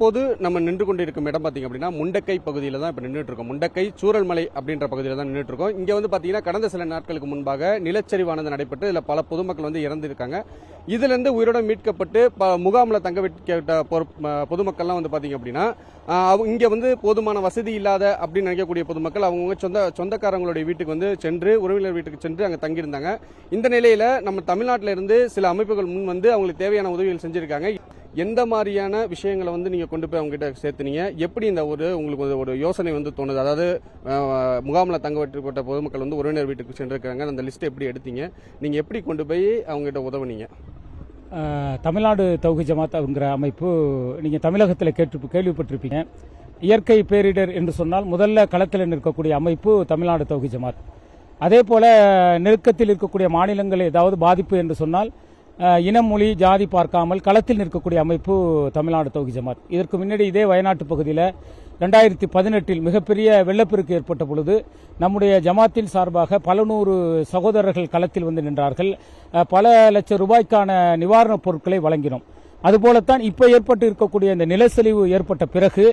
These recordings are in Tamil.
தற்போது நம்ம நின்று கொண்டிருக்கும் இடம் பார்த்தீங்க அப்படின்னா முண்டக்கை பகுதியில் தான் இப்போ நின்றுட்டு இருக்கோம். முண்டக்கை சூரல்மலை அப்படின்ற பகுதியில் தான் நின்றுட்டு இருக்கோம். இங்கே வந்து பார்த்தீங்கன்னா கடந்த சில நாட்களுக்கு முன்பாக நிலச்சரிவானது நடைபெற்று இதில் பல பொதுமக்கள் வந்து இறந்திருக்காங்க. இதிலிருந்து உயிரோட மீட்கப்பட்டு ப முகாமில் தங்க வைக்கப்பட்ட பொதுமக்கள்லாம் வந்து பார்த்தீங்க அப்படின்னா அவங்க இங்கே வந்து போதுமான வசதி இல்லாத அப்படின்னு நினைக்கக்கூடிய பொதுமக்கள் அவங்கவுங்க சொந்த சொந்தக்காரங்களுடைய வீட்டுக்கு வந்து சென்று உறவினர் வீட்டுக்கு சென்று அங்கே தங்கியிருந்தாங்க. இந்த நிலையில் நம்ம தமிழ்நாட்டில் இருந்து சில அமைப்புகள் முன் வந்து அவங்களுக்கு தேவையான உதவிகள் செஞ்சுருக்காங்க. எந்த மாதிரியான விஷயங்களை வந்து நீங்கள் கொண்டு போய் அவங்ககிட்ட சேர்த்துனீங்க? எப்படி இந்த ஒரு உங்களுக்கு ஒரு- ஒரு யோசனை வந்து தோணுது? அதாவது முகாமில் தங்க வைக்கப்பட்ட பொதுமக்கள் வந்து உறவினர் வீட்டுக்கு சென்றிருக்காங்க அந்த லிஸ்ட்டை எப்படி எடுத்தீங்க? நீங்கள் எப்படி கொண்டு போய் அவங்ககிட்ட உதவுனீங்க? தமிழ்நாடு தௌஹி ஜமாத் அப்படிங்கிற அமைப்பு நீங்கள் தமிழகத்தில் கேட்டு கேள்விப்பட்டிருப்பீங்க. இயற்கை பேரிடர் என்று சொன்னால் முதல்ல களத்தில் நிற்கக்கூடிய அமைப்பு தமிழ்நாடு தௌஹி ஜமாத். அதே போல நெருக்கத்தில் இருக்கக்கூடிய மாநிலங்கள் ஏதாவது பாதிப்பு என்று சொன்னால் இன மொழி ஜாதி பார்க்காமல் களத்தில் நிற்கக்கூடிய அமைப்பு தமிழ்நாடு தொகுதி ஜமாத். இதற்கு முன்னாடி இதே வயநாட்டு பகுதியில் ரெண்டாயிரத்தி பதினெட்டில் மிகப்பெரிய வெள்ளப்பெருக்கு ஏற்பட்ட பொழுது நம்முடைய ஜமாத்தின் சார்பாக பல நூறு சகோதரர்கள் களத்தில் வந்து நின்றார்கள். பல லட்சம் ரூபாய்க்கான நிவாரணப் பொருட்களை வழங்கினோம். அதுபோலத்தான் இப்ப ஏற்பட்டு இருக்கக்கூடிய இந்த நிலச்சரிவு ஏற்பட்ட பிறகு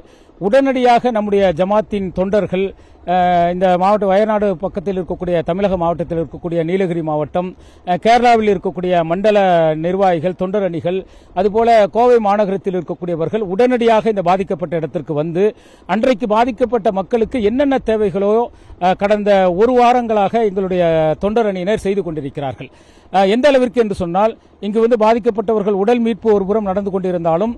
உடனடியாக நம்முடைய ஜமாத்தின் தொண்டர்கள் இந்த மாவட்ட வயநாடு பக்கத்தில் இருக்கக்கூடிய தமிழக மாவட்டத்தில் இருக்கக்கூடிய நீலகிரி மாவட்டம் கேரளாவில் இருக்கக்கூடிய மண்டல நிர்வாகிகள் தொண்டர் அணிகள் அதுபோல கோவை மாநகரத்தில் இருக்கக்கூடியவர்கள் உடனடியாக இந்த பாதிக்கப்பட்ட இடத்திற்கு வந்து அன்றைக்கு பாதிக்கப்பட்ட மக்களுக்கு என்னென்ன தேவைகளோ கடந்த ஒரு வாரங்களாக எங்களுடைய தொண்டர் அணியினர் செய்து கொண்டிருக்கிறார்கள். எந்த அளவிற்கு என்று சொன்னால் இங்கு வந்து பாதிக்கப்பட்டவர்கள் உடல் மீட்பு ஒருபுறம் நடந்து கொண்டிருந்தாலும்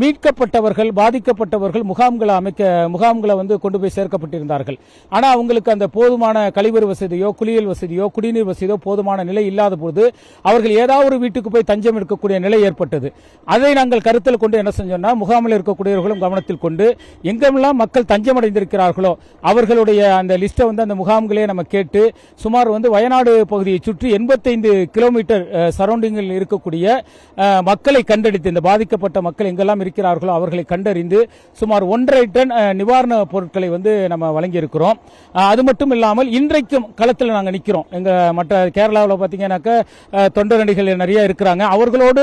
மீட்கப்பட்டவர்கள் பாதிக்கப்பட்டவர்கள் முகாம்களை அமைக்க முகாம்களை வந்து கொண்டு போய் சேர்க்கப்பட்டிருந்தார்கள். ஆனால் அவங்களுக்கு அந்த போதுமான கழிவறை வசதியோ குளியல் வசதியோ குடிநீர் வசதியோ போதுமான நிலை இல்லாத போது அவர்கள் ஏதாவது ஒரு வீட்டுக்கு போய் தஞ்சம் எடுக்கக்கூடிய நிலை ஏற்பட்டது. அதை நாங்கள் கருத்தில் கொண்டு என்ன செஞ்சோம்னா முகாமில் இருக்கக்கூடியவர்களும் கவனத்தில் கொண்டு எங்கெல்லாம் மக்கள் தஞ்சம் அடைந்திருக்கிறார்களோ அவர்களுடைய அந்த லிஸ்ட்டை வந்து அந்த முகாம்களே நம்ம கேட்டு சுமார் வந்து வயநாடு பகுதியை சுற்றி எண்பத்தைந்து கிலோமீட்டர் சரௌண்டிங்கில் இருக்கக்கூடிய மக்களை கண்டெடுத்து இந்த பாதிக்கப்பட்ட மக்கள் எங்கெல்லாம் இருக்கிறார்களோ அவர்களை கண்டறிந்து சுமார் ஒன்றரை டன் நிவாரண பொருட்களை வந்து நம்ம வழங்கியிருக்கிறோம். இருக்கிறோம் அது மட்டும் இல்லாமல் இன்றைக்கும் களத்தில் நாங்கள் நிற்கிறோம் எங்க மற்ற கேரளாவில் பார்த்தீங்கன்னாக்க அஹ், தொண்டர் அணிகள் நிறைய இருக்கிறாங்க. அவர்களோடு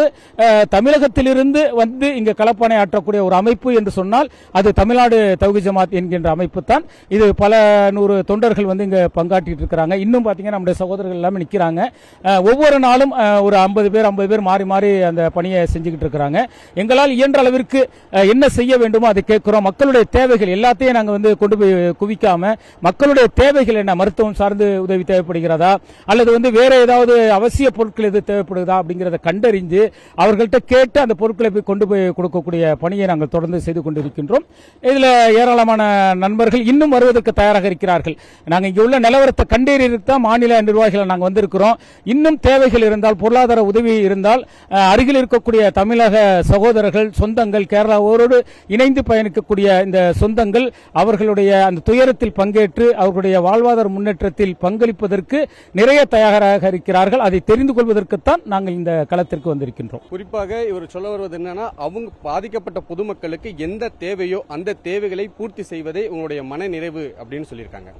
தமிழகத்திலிருந்து வந்து இங்கே களப்பணை ஆற்றக்கூடிய ஒரு அமைப்பு என்று சொன்னால் அது தமிழ்நாடு தௌஹி ஜமாத் என்கின்ற அமைப்பு தான் இது பல நூறு தொண்டர்கள் வந்து இங்கே பங்காற்றிட்டு இருக்கிறாங்க. இன்னும் பார்த்தீங்கன்னா நம்முடைய சகோதரர்கள் எல்லாமே நிற்கிறாங்க ஒவ்வொரு நாளும் ஒரு ஐம்பது பேர் ஐம்பது பேர் மாறி மாறி அந்த பணியை செஞ்சுக்கிட்டு இருக்கிறாங்க. எங்களால் இயன்ற அளவிற்கு என்ன செய்ய வேண்டுமோ அதை கேட்கிறோம். மக்களுடைய தேவைகள் எல்லாத்தையும் நாங்கள் வந்து கொண்டு போய் குவிக்காம மக்களுடைய தேவைகள் என்ன? மருத்துவம் சார்ந்து உதவி தேவைப்படுகிறதா? அல்லது வந்து வேற ஏதாவது அவசிய பொருட்கள் எது தேவைப்படுதா அப்படிங்கறத கண்டறிந்து அவர்கள்ட்ட கேட்டு அந்த பொருட்களை போய் கொண்டு போய் கொடுக்கக்கூடிய பணியை நாங்கள் தொடர்ந்து செய்து கொண்டிருக்கின்றோம். இதுல ஏராளமான நண்பர்கள் இன்னும் வருவதற்கு தயாராக இருக்கிறார்கள். நாங்கள் இங்க உள்ள நிலவரத்தை கண்டறியறதுக்கு தான் மாநில நிர்வாகிகள் நாங்கள் வந்திருக்கிறோம். இன்னும் தேவைகள் இருந்தால் பொருளாதார உதவி இருந்தால் அருகில் இருக்கக்கூடிய தமிழக சகோதரர்கள் சொந்தங்கள் கேரளாவோடு இணைந்து பயணிக்கக்கூடிய இந்த சொந்தங்கள் அவர்களுடைய அந்த துயரத்தில் பங்கேற்று அவர்களுடைய வாழ்வாதார முன்னேற்றத்தில் பங்களிப்பதற்கு நிறைய தயாராக இருக்கிறார்கள். அதை தெரிந்து கொள்வதற்குத்தான் நாங்கள் இந்த களத்திற்கு வந்திருக்கின்றோம். குறிப்பாக இவர் சொல்ல வருவது என்னன்னா அவங்க பாதிக்கப்பட்ட பொதுமக்களுக்கு எந்த தேவையோ அந்த தேவைகளை பூர்த்தி செய்வதே உங்களுடைய மன நிறைவு அப்படின்னு சொல்லியிருக்காங்க.